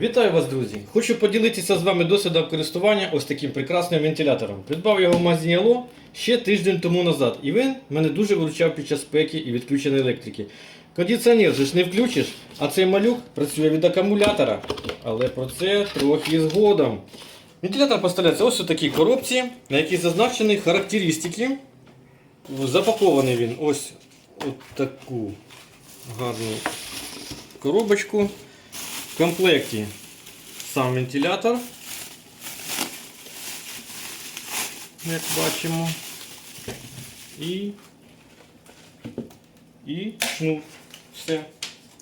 Вітаю вас, друзі! Хочу поділитися з вами досвідом користування ось таким прекрасним вентилятором. Придбав його в магазині Ало ще тиждень тому назад. І він мене дуже виручав під час спеки і відключення електрики. Кондиціонер же ж не включиш, а цей малюк працює від акумулятора. Але про це трохи згодом. Вентилятор поставляється ось у такій коробці, на якій зазначені характеристики. Запакований він ось у таку гарну коробочку. В комплекті сам вентилятор, як бачимо, і, і шнур. Все.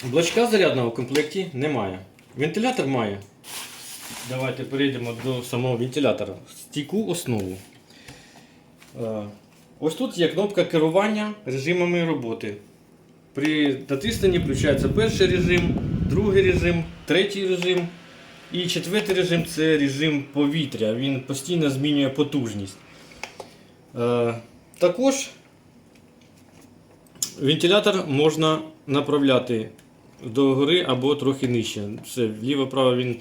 Блочка зарядного в комплекті немає. Вентилятор має. Давайте перейдемо до самого вентилятора. Стійку основу. Е, Ось тут є кнопка керування режимами роботи. При натисненні включається перший режим, другий режим, третій режим і четвертий режим це режим повітря. Він постійно змінює потужність. Е, також вентилятор можна направляти догори або трохи нижче. Все, вліво-право він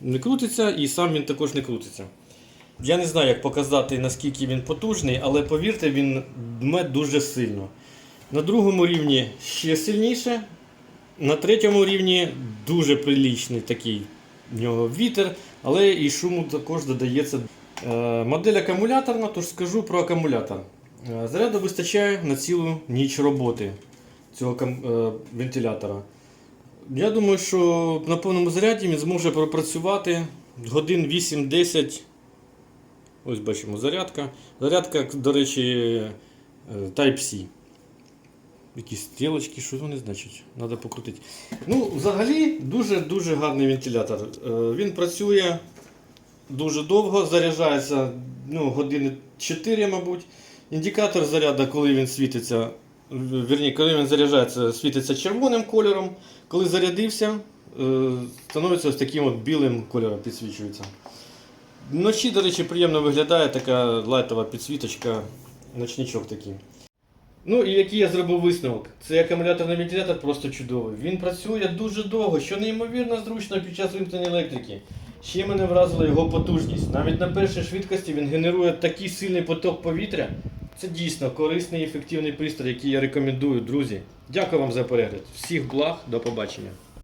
не крутиться і сам він також не крутиться. Я не знаю, як показати, наскільки він потужний, але повірте, він дме дуже сильно. На другому рівні ще сильніше. На третьому рівні дуже прилічний такий в нього вітер, але і шуму також додається. Е, Модель акумуляторна, тож скажу про акумулятор. Е, Заряду вистачає на цілу ніч роботи цього е, вентилятора. Я думаю, що на повному заряді він зможе пропрацювати годин 8-10. Ось бачимо зарядка. Зарядка, до речі, Type-C. Якісь стрілочки, що вони значать? Треба покрутити. Ну, взагалі, дуже-дуже гарний вентилятор. Е, Він працює дуже довго, заряджається ну, години 4, мабуть. Індикатор заряду, коли він світиться, в- вірні, коли він заряджається, світиться червоним кольором. Коли зарядився, е, становиться ось таким от білим кольором підсвічується. Вночі, до речі, приємно виглядає така лайтова підсвіточка, ночничок такий. Ну і який я зробив висновок? Цей акумуляторний вентилятор просто чудовий. Він працює дуже довго, що неймовірно зручно під час вимкнення електрики. Ще мене вразила його потужність. Навіть на першій швидкості він генерує такий сильний поток повітря. Це дійсно корисний і ефективний пристрій, який я рекомендую, друзі. Дякую вам за перегляд. Всіх благ, до побачення.